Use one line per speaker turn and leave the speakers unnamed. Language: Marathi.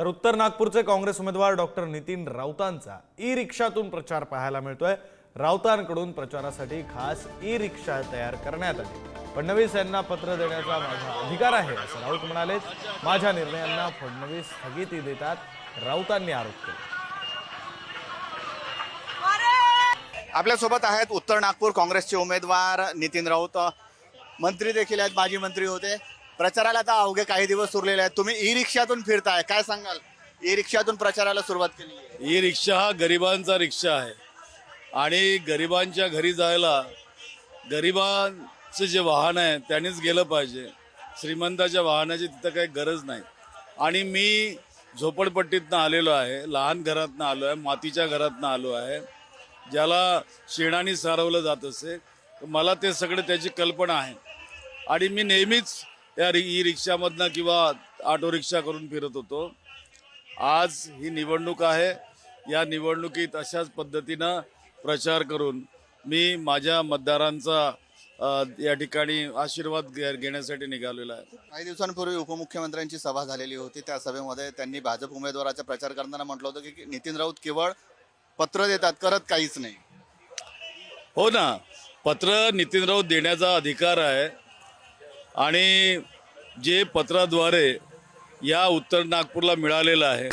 तर उत्तर नागपूरचे काँग्रेस उमेदवार डॉक्टर नितीन राऊतांचा ई रिक्षातून प्रचार पाहायला मिळतोय. राऊतांकडून प्रचारासाठी खास ई रिक्षा तयार करण्यात आली. फडणवीस यांना पत्र देण्याचा माझा अधिकार आहे असं राऊत म्हणाले. माझ्या निर्णयांना फडणवीस स्थगिती देतात राऊतांनी आरोप केला.
आपल्यासोबत आहेत उत्तर नागपूर काँग्रेसचे उमेदवार नितीन राऊत. मंत्री देखील आहेत माजी मंत्री होते. प्रचाराला आता अवघे काही दिवस उरलेले आहेत. तुम्ही ई रिक्षातून फिरताय. काय सांगाल? ई रिक्षातून प्रचाराला सुरुवात केली आहे.
रिक्षा हा गरिबांचा रिक्षा आहे. आणि गरिबांच्या घरी जायला गरिबांचं जे वाहन आहे त्यांनीच गेलं पाहिजे. श्रीमंताच्या वाहनाची तिथं काही गरज नाही. आणि मी झोपडपट्टीतनं आलेलो आहे लहान घरातनं आलो आहे मातीच्या घरातनं आलो आहे. ज्याला शेणाने सारवलं जात असे मला ते सगळं त्याची कल्पना आहे. आणि मी नेहमीच या रि ई रिक्षामधनं किंवा ऑटो रिक्षा करून फिरत होतो. आज ही निवडणूक आहे. या निवडणुकीत अशाच पद्धतीनं प्रचार करून मी माझ्या मतदारांचा या ठिकाणी आशीर्वाद घेण्यासाठी निघालेला आहे.
काही दिवसांपूर्वी उपमुख्यमंत्र्यांची सभा झालेली होती. त्या सभेमध्ये त्यांनी भाजप उमेदवाराचा प्रचार करताना म्हटलं होतं की नितीन राऊत केवळ पत्र देतात करत काहीच नाही.
हो ना. पत्र नितीन राऊत देण्याचा अधिकार आहे. आणि जे पत्राद्वारे या उत्तर नागपूरला मिळालेलं आहे.